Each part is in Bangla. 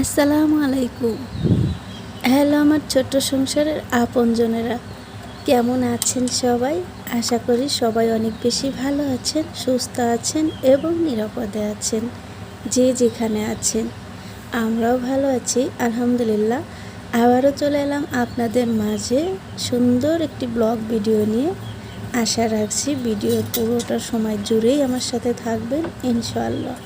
আসসালামু আলাইকুম। হ্যালো আমার ছোট্ট সংসারের আপনজনেরা। কেমন আছেন সবাই? আশা করি সবাই অনেক বেশি ভালো আছেন, সুস্থ আছেন এবং নিরাপদে আছেন। যে যেখানে আছেন। আমরাও ভালো আছি, আলহামদুলিল্লাহ। আবারও চলে এলাম আপনাদের মাঝে সুন্দর একটি ব্লগ ভিডিও নিয়ে। আশা রাখছি ভিডিওর পুরোটা সময় জুড়েই আমার সাথে থাকবেন, ইনশাআল্লাহ।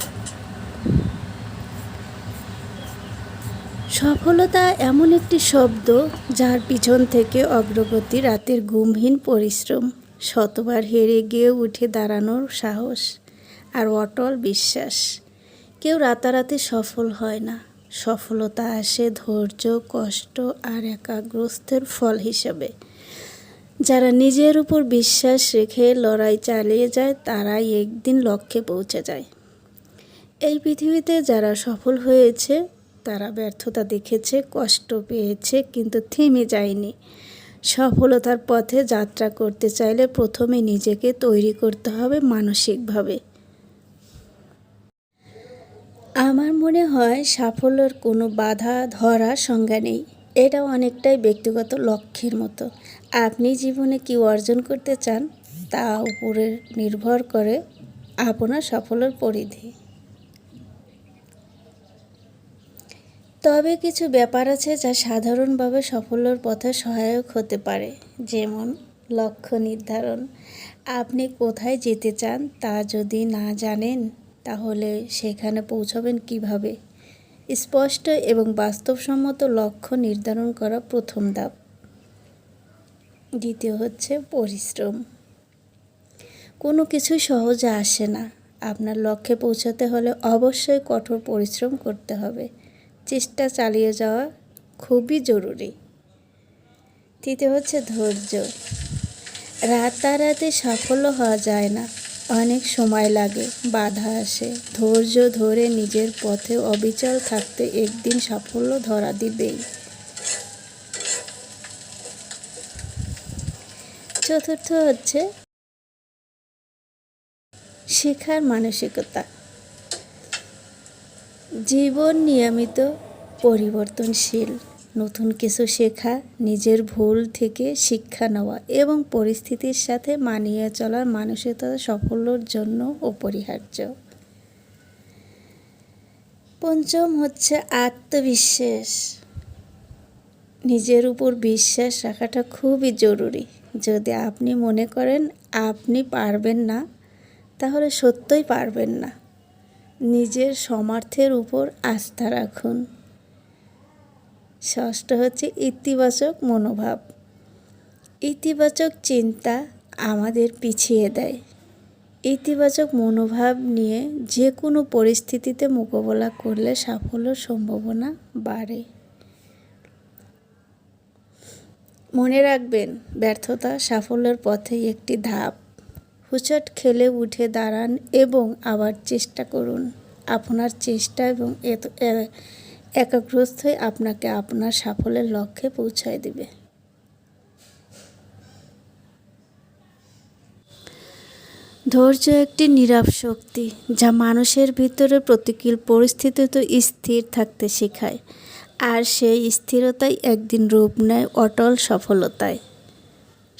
সফলতা এমন একটি শব্দ যার পিছন থেকে অগ্রগতি রাতের ঘুমহীন পরিশ্রম, শতবার হেরে গিয়ে উঠে দাঁড়ানোর সাহস আর অটল বিশ্বাস। কেউ রাতারাতি সফল হয় না। সফলতা আসে ধৈর্য, কষ্ট আর একাগ্রস্তের ফল হিসেবে। যারা নিজের উপর বিশ্বাস রেখে লড়াই চালিয়ে যায়, তারাই একদিন লক্ষ্যে পৌঁছে যায়। এই পৃথিবীতে যারা সফল হয়েছে তারা ব্যর্থতা দেখেছে, কষ্ট পেয়েছে, কিন্তু থেমে যায়নি। সফলতার পথে যাত্রা করতে চাইলে প্রথমে নিজেকে তৈরি করতে হবে মানসিকভাবে। আমার মনে হয় সাফল্যের কোনো বাধা ধরা সংজ্ঞা নেই। এটা অনেকটাই ব্যক্তিগত লক্ষ্যের মতো। আপনি জীবনে কি অর্জন করতে চান? তা উপরে নির্ভর করে আপনার সাফল্যের পরিধি। তবে কিছু ব্যাপার আছে যা সাধারণভাবে সাফল্যের পথে সহায়ক হতে পারে, যেমন লক্ষ্য নির্ধারণ। আপনি কোথায় যেতে চান তা যদি না জানেন, তাহলে সেখানে পৌঁছাবেন কীভাবে? স্পষ্ট এবং বাস্তবসম্মত লক্ষ্য নির্ধারণ করা প্রথম ধাপ। দ্বিতীয় হচ্ছে পরিশ্রম। কোনো কিছুই সহজে আসে না। আপনার লক্ষ্যে পৌঁছাতে হলে অবশ্যই কঠোর পরিশ্রম করতে হবে। চেষ্টা চালিয়ে যাওয়া খুবই জরুরি। তৃতীয় হচ্ছে ধৈর্য। রাতারাতি সাফল্য হওয়া যায় না। অনেক সময় লাগে, বাধা আসে। ধৈর্য ধরে নিজের পথে অবিচল থাকতে একদিন সাফল্য ধরা দিবেই। চতুর্থ হচ্ছে শেখার মানসিকতা। জীবন নিয়মিত পরিবর্তনশীল, নতুন কিছু শেখা, নিজের ভুল থেকে শিক্ষা নেওয়া এবং পরিস্থিতির সাথে মানিয়ে চলার মানসিকতা সাফল্যর জন্য অপরিহার্য। পঞ্চম হচ্ছে আত্মবিশ্বাস। নিজের উপর বিশ্বাস রাখাটা খুবই জরুরি। যদি আপনি মনে করেন আপনি পারবেন না, তাহলে সত্যই পারবেন না। নিজের সমার্থের উপর আস্থা রাখুন। ষষ্ঠ হচ্ছে ইতিবাচক মনোভাব। ইতিবাচক চিন্তা আমাদের পিছিয়ে দেয়। ইতিবাচক মনোভাব নিয়ে যে কোনো পরিস্থিতিতে মোকাবেলা করলে সাফল্যের সম্ভাবনা বাড়ে। মনে রাখবেন, ব্যর্থতা সাফল্যের পথে একটি ধাপ। হুচট খেলে উঠে দাঁড়ান এবং আবার চেষ্টা করুন। আপনার চেষ্টা এবং একাগ্রস্তই আপনাকে আপনার সাফল্যের লক্ষ্যে পৌঁছায় দেবে। ধৈর্য একটি নীরব শক্তি, যা মানুষের ভিতরে প্রতিকূল পরিস্থিতিতে স্থির থাকতে শেখায়, আর সেই স্থিরতাই একদিন রূপ নেয় অটল সফলতায়।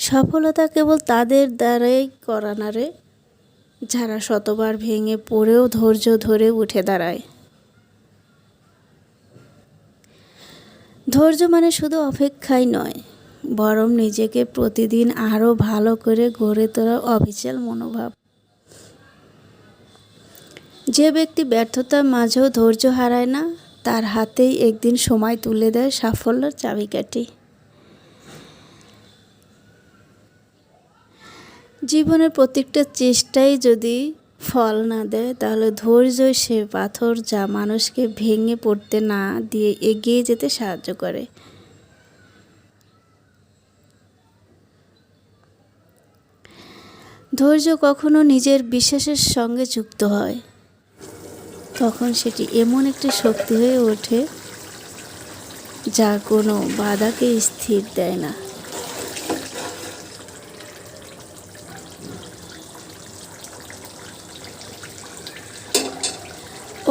সফলতা কেবল তাদের দ্বারাই করা না রে। যারা শতবার ভেঙে পড়েও ধৈর্য ধরে উঠে দাঁড়ায়। ধৈর্য মানে শুধু অপেক্ষাই নয়, বরং নিজেকে প্রতিদিন আরও ভালো করে গড়ে তোলার অবিচল মনোভাব। যে ব্যক্তি ব্যর্থতার মাঝেও ধৈর্য হারায় না, তার হাতেই একদিন সময় তুলে দেয় সাফল্যের চাবিকাঠি। জীবনের প্রত্যেকটা চেষ্টাই যদি ফল না দেয়, তাহলে ধৈর্যই সে পাথর যা মানুষকে ভেঙে পড়তে না দিয়ে এগিয়ে যেতে সাহায্য করে। ধৈর্য কখনো নিজের বিশ্বাসের সঙ্গে যুক্ত হয়। তখন সেটি এমন একটি শক্তি হয়ে ওঠে যা কোনো বাধাকে স্থির দেয় না।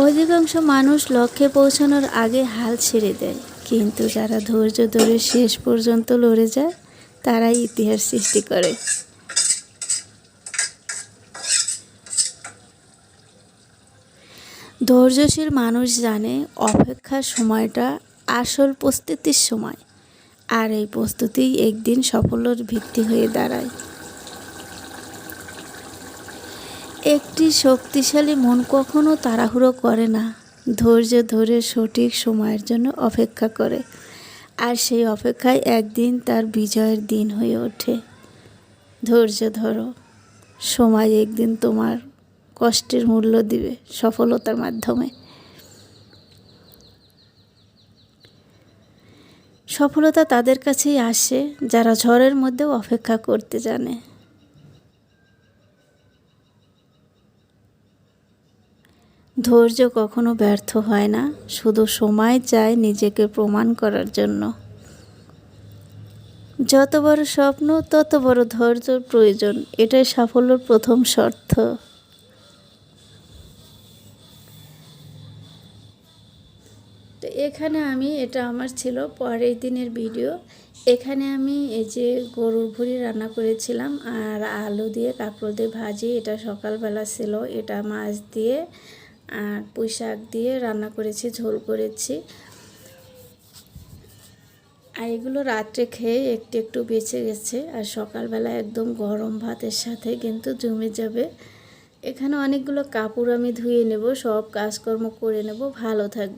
অধিকাংশ মানুষ লক্ষ্যে পৌঁছানোর আগে হাল ছেড়ে দেয়। কিন্তু যারা ধৈর্য ধরে শেষ পর্যন্ত লড়ে যায়, তারাই ইতিহাস সৃষ্টি করে। ধৈর্যশীল মানুষ জানে, অপেক্ষার সময়টা আসল প্রস্তুতির সময়। আর এই প্রস্তুতিই একদিন সাফল্যর ভিত্তি হয়ে দাঁড়ায়। একটি শক্তিশালী মন কখনো তাড়াহুড়ো করে না। ধৈর্য ধরে সঠিক সময়ের জন্য অপেক্ষা করে। আর সেই অপেক্ষায় একদিন তার বিজয়ের দিন হয়ে ওঠে। ধৈর্য ধরো। সময় একদিন তোমার কষ্টের মূল্য দিবে সফলতার মাধ্যমে। সফলতা তাদের কাছেই আসে, যারা ঝড়ের মধ্যেও অপেক্ষা করতে জানে। ধৈর্য কখনো ব্যর্থ হয় না, শুধু সময় চায় নিজেকে প্রমাণ করার জন্য। যত বড় স্বপ্ন, তত বড় ধৈর্যর প্রয়োজন, এটাই সাফল্যর প্রথম শর্ত। তো এখানে আমি, এটা আমার ছিল পরের দিনের ভিডিও। এখানে আমি এই যে গরুর ভুড়ি রান্না করেছিলাম, আর আলু দিয়ে কাঁকড়ো দিয়ে ভাজি, এটা সকালবেলা ছিল, এটা মাছ দিয়ে আর পুঁই শাক দিয়ে রান্না করেছি, ঝোল করেছি। আর এগুলো রাত্রে খেয়ে একটু একটু বেঁচে গেছে। আর সকালবেলা একদম গরম ভাতের সাথে কিন্তু জমে যাবে। এখানে অনেকগুলো কাপড় আমি ধুয়ে নেব, সব কাজকর্ম করে নেব। ভালো থাকবে।